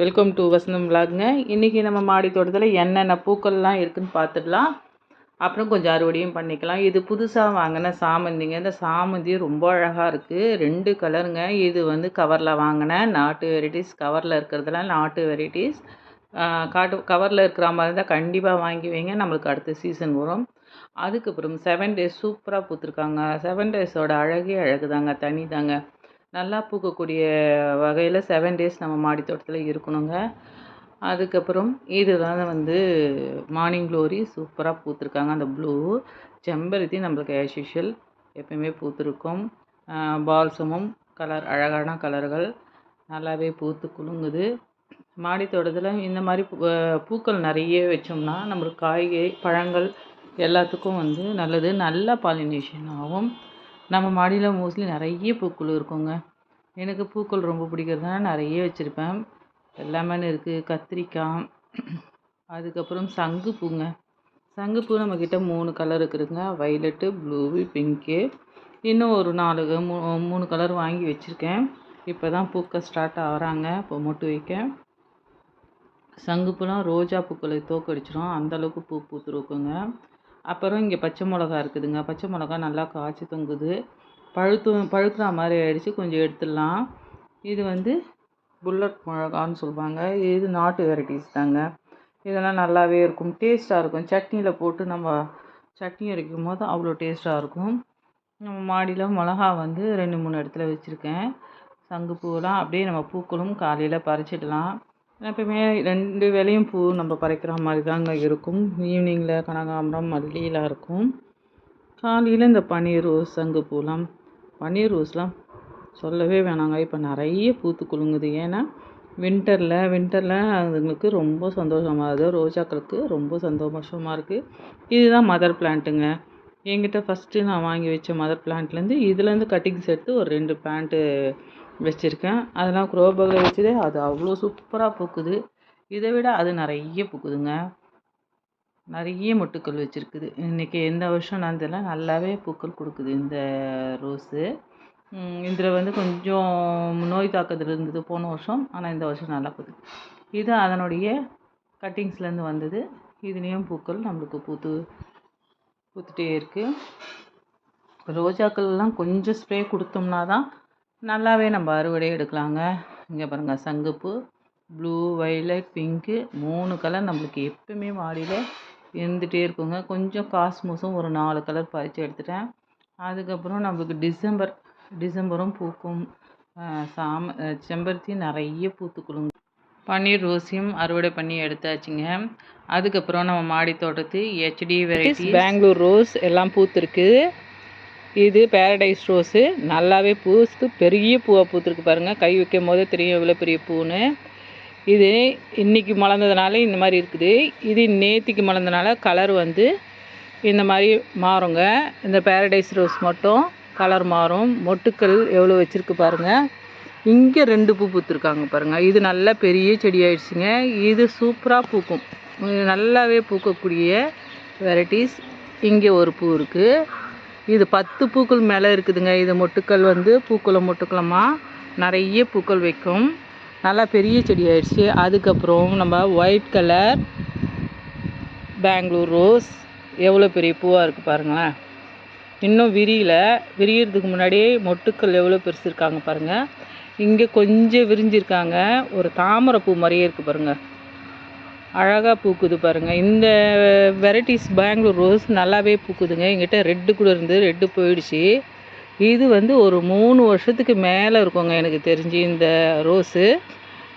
Welcome to வசந்தம் விலாகுங்க இன்றைக்கி நம்ம மாடி தோட்டத்தில் என்னென்ன பூக்கள்லாம் இருக்குதுன்னு பார்த்துடலாம். அப்புறம் கொஞ்சம் அறுவடையும் பண்ணிக்கலாம். இது புதுசாக வாங்கின சாமந்திங்க. இந்த சாமந்தி ரொம்ப அழகாக இருக்குது ரெண்டு கலருங்க. இது வந்து கவரில் வாங்கினேன் நாட்டு வெரைட்டிஸ் கவரில் இருக்கிறதுலாம் நாட்டு வெரைட்டிஸ் காட்டு கவரில் இருக்கிற மாதிரி இருந்தால் கண்டிப்பாக வாங்கி வைங்க. நம்மளுக்கு அடுத்த சீசன் வரும். அதுக்கப்புறம் செவன் டேஸ் சூப்பராக பூத்துருக்காங்க. செவன் டேஸோட அழகே அழகு தாங்க தனி தாங்க நல்லா பூக்கக்கூடிய வகையில் செவன் டேஸ் நம்ம மாடி தோட்டத்தில் இருக்கணுங்க. அதுக்கப்புறம் இதுதான் வந்து மார்னிங் க்ளோரி சூப்பராக பூத்துருக்காங்க. அந்த ப்ளூ செம்பருத்தி நம்மளுக்கு ஆஸ் யூஷுவல் எப்பயுமே பூத்துருக்கும். பால்சமும் கலர் அழகான கலர்கள் நல்லாவே பூத்து குலுங்குது. மாடி தோட்டத்தில் இந்த மாதிரி பூக்கள் நிறைய வச்சோம்னா நம்மளுக்கு காய்கறி பழங்கள் எல்லாத்துக்கும் வந்து நல்லது. நல்ல பாலினேஷன் ஆகும். நம்ம மாடியில் மோஸ்ட்லி நிறைய பூக்கள் இருக்குங்க. எனக்கு பூக்கள் ரொம்ப பிடிக்கிறதுனால நிறைய வச்சுருப்பேன். லெமன் இருக்குது கத்திரிக்காய் அதுக்கப்புறம் சங்குப்பூங்க. சங்குப்பூ நம்மக்கிட்ட மூணு கலர் இருக்குதுங்க. வைலட்டு ப்ளூவு பிங்க்கு இன்னும் ஒரு நாலு மூ மூணு கலர் வாங்கி வச்சுருக்கேன். இப்போ தான் பூக்க ஸ்டார்ட் ஆகிறாங்க. இப்போ மொட்டு வைக்க சங்குப்பூலாம் ரோஜா பூக்களை தோக்கடிச்சிடும் அந்தளவுக்கு பூ பூத்துருக்குங்க. அப்புறம் இங்கே பச்சை மிளகா இருக்குதுங்க. பச்சை மிளகா நல்லா காய்ச்சி தொங்குது. பழுத்து பழுக்கிற மாதிரி ஆகிடுச்சி கொஞ்சம் எடுத்துடலாம். இது வந்து புல்லட் மிளகான்னு சொல்லுவாங்க. இது நாட்டு வெரைட்டிஸ் தாங்க. இதெல்லாம் நல்லாவே இருக்கும். டேஸ்ட்டாக இருக்கும். சட்னியில் போட்டு நம்ம சட்னி அரைக்கும் போது அவ்வளோ டேஸ்ட்டாக இருக்கும். நம்ம மாடியில் மிளகா வந்து ரெண்டு மூணு இடத்துல வச்சுருக்கேன். சங்குப்பூவெலாம் அப்படியே நம்ம பூக்களும் காலையில் பறிச்சிடலாம். எப்போயுமே ரெண்டு வேலையும் பூ நம்ம பறிக்கிற மாதிரி தாங்க இருக்கும். ஈவினிங்கில் கனகாம்பரம் மல்லியெலாம் இருக்கும். காலையில் இந்த பன்னீர் ரோஸ் சங்குப்பூலாம் பன்னீர் ரோஸ்லாம் சொல்லவே வேணாங்க. இப்போ நிறைய பூத்து குலுங்குது. ஏன்னா வின்டரில் வின்டரில் அதுங்களுக்கு ரொம்ப சந்தோஷமாக இருக்குது ரோஜாக்களுக்கு ரொம்ப சந்தோஷமாக இருக்குது இதுதான் மதர் பிளான்ட்டுங்க என்கிட்ட ஃபஸ்ட்டு நான் வாங்கி வச்ச மதர் பிளான்ட்லேருந்து இதுலேருந்து கட்டிங்ஸ் எடுத்து ஒரு ரெண்டு பிளான்ட்டு வச்சுருக்கேன். அதெல்லாம் க்ரோ பேக்கில் வச்சதே அது அவ்வளோ சூப்பராக பூக்குது. இதை விட அது நிறைய பூக்குதுங்க. நிறைய மொட்டுக்கள் வச்சுருக்குது. இன்றைக்கி எந்த வருஷம் நான் தெரியல. நல்லாவே பூக்கள் கொடுக்குது இந்த ரோஸு இதில் வந்து கொஞ்சம் நோய் தாக்குதல் இருந்தது போன வருஷம். ஆனால் இந்த வருஷம் நல்லா பூக்குது. இது அதனுடைய கட்டிங்ஸ்லேருந்து வந்தது. இதுலேயும் பூக்கள் நம்மளுக்கு பூத்து பூத்துட்டே இருக்குது ரோஜாக்கள்லாம் கொஞ்சம் ஸ்ப்ரே கொடுத்தோம்னா தான் நல்லாவே நம்ம அறுவடை எடுக்கலாங்க. இங்கே பாருங்கள் சங்குப்பூ ப்ளூ வைலட் பிங்க்கு மூணு கலர் நம்மளுக்கு எப்பவுமே மாடியில் இருந்துகிட்டே இருக்குங்க. கொஞ்சம் காஸ்மோஸும் ஒரு நாலு கலர் பறித்து எடுத்துட்டேன். அதுக்கப்புறம் நம்மளுக்கு டிசம்பர் டிசம்பரும் பூக்கும் சாம செம்பருத்தி நிறைய பூத்துக்குழுங்க. பன்னீர் ரோஸையும் அறுவடை பண்ணி எடுத்தாச்சுங்க. அதுக்கப்புறம் நம்ம மாடி தோட்டத்து ஹெச்டி வெரைட்டி பெங்களூர் ரோஸ் எல்லாம் பூத்துருக்கு. இது பேரடைஸ் ரோஸு நல்லாவே பூத்து பெரிய பூவாக பூத்துருக்கு பாருங்கள் கை வைக்கும் போதே தெரியும் எவ்வளோ பெரிய பூன்னு. இது இன்றைக்கி மலர்ந்ததுனால இந்த மாதிரி இருக்குது. இது நேத்திக்கு மலர்ந்தனால கலர் வந்து இந்த மாதிரி மாறுங்க. இந்த பேரடைஸ் ரோஸ் மட்டும் கலர் மாறும். மொட்டுக்கள் எவ்வளோ வச்சுருக்கு பாருங்கள் இங்கே ரெண்டு பூ பூத்துருக்காங்க பாருங்கள் இது நல்லா பெரிய செடி ஆயிடுச்சுங்க. இது சூப்பராக பூக்கும். நல்லாவே பூக்கக்கூடிய வெரைட்டிஸ் இங்கே ஒரு பூ இருக்குது இது பத்து பூக்கள் மேலே இருக்குதுங்க. இது மொட்டுக்கள் வந்து பூக்குளம் மொட்டுக்குளமாக நிறைய பூக்கள் வைக்கும். நல்லா பெரிய செடி ஆயிடுச்சு. அதுக்கப்புறம் நம்ம ஒயிட் கலர் பெங்களூர் ரோஸ் எவ்வளோ பெரிய பூவாக இருக்குது பாருங்களேன். இன்னும் விரியல விரியறதுக்கு முன்னாடியே மொட்டுக்கள் எவ்வளோ பெருசு இருக்காங்க பாருங்கள் இங்கே கொஞ்சம் விரிஞ்சிருக்காங்க. ஒரு தாமரை பூ மாதிரியே இருக்குது பாருங்கள் அழகாக பூக்குது பாருங்கள் இந்த வெரைட்டிஸ் பெங்களூர் ரோஸ் நல்லாவே பூக்குதுங்க. எங்கிட்ட ரெட்டு கூட இருந்து ரெட்டு போயிடுச்சு. இது வந்து ஒரு மூணு வருஷத்துக்கு மேலே இருக்குங்க எனக்கு தெரிஞ்சு இந்த ரோஸு.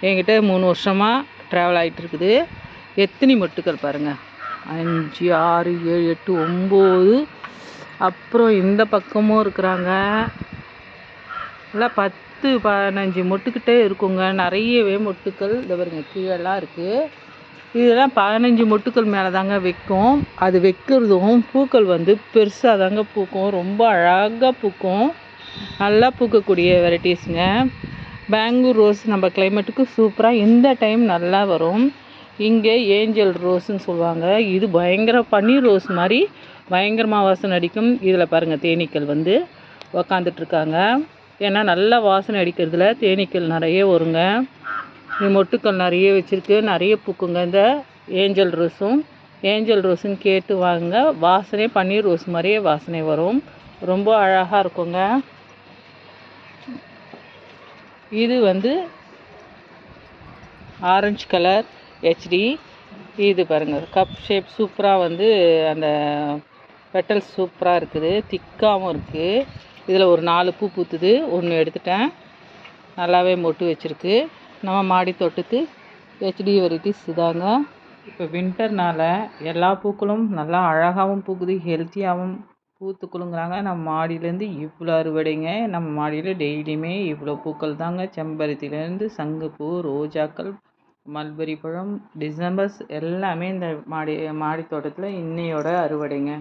என்கிட்ட மூணு வருஷமாக ட்ராவல் ஆகிட்டு இருக்குது எத்தனை மொட்டுக்கள் பாருங்கள் அஞ்சு ஆறு ஏழு எட்டு ஒம்பது. அப்புறம் இந்த பக்கமும் இருக்கிறாங்க. நல்லா பத்து பதினஞ்சு மொட்டுக்கிட்டே இருக்குங்க. நிறையவே மொட்டுக்கள். இந்த பாருங்க கீழெல்லாம் இருக்குது இதெல்லாம் பதினஞ்சு மொட்டுக்கள் மேலே தாங்க வைக்கும். அது வைக்கிறதும் பூக்கள் வந்து பெருசாக தாங்க பூக்கும். ரொம்ப அழகாக பூக்கும். நல்லா பூக்கக்கூடிய வெரைட்டிஸுங்க. பெங்களூர் ரோஸ் நம்ம கிளைமேட்டுக்கு சூப்பராக இந்த டைம் நல்லா வரும். இங்கே ஏஞ்சல் ரோஸ்ன்னு சொல்லுவாங்க. இது பயங்கர பன்னீர் ரோஸ் மாதிரி பயங்கரமாக வாசனை அடிக்கும். இதில் பாருங்கள் தேனீக்கள் வந்து உக்காந்துட்ருக்காங்க ஏன்னா நல்லா வாசனை அடிக்கிறதுல தேனீக்கள் நிறைய வருங்க. மொட்டுக்கள் நிறைய வச்சுருக்கு. நிறைய பூக்குங்க. இந்த ஏஞ்சல் ரோஸும் ஏஞ்சல் ரோஸுன்னு கேட்டு வாங்க வாசனை பன்னீர் ரோஸ் மாதிரியே வாசனை வரும். ரொம்ப அழகாக இருக்குங்க. இது வந்து ஆரஞ்சு கலர் ஹெச்டி இது பாருங்கள் கப் ஷேப் சூப்பராக வந்து அந்த பெட்டல்ஸ் சூப்பராக இருக்குது. திக்காகவும் இருக்குது இதில் ஒரு நாலு பூ பூத்துது ஒன்று எடுத்துட்டேன். நல்லாவே மொட்டு வச்சுருக்கு. நம்ம மாடி தோட்டத்து ஹெச்டி வெரைட்டிஸ் இதாங்க இப்போ வின்டர்னால் எல்லா பூக்களும் நல்லா அழகாகவும் பூக்குது ஹெல்த்தியாகவும் பூத்து குலுங்குறாங்க நம்ம மாடியிலேருந்து இவ்வளோ அறுவடைங்க. நம்ம மாடியில் டெய்லியுமே இவ்வளோ பூக்கள் தாங்க. செம்பருத்திலேருந்து சங்குப்பூ ரோஜாக்கள் மல்பெரி பழம் டிசம்பர்ஸ் எல்லாமே இந்த மாடி மாடி தோட்டத்தில் இன்னையோட அறுவடைங்க.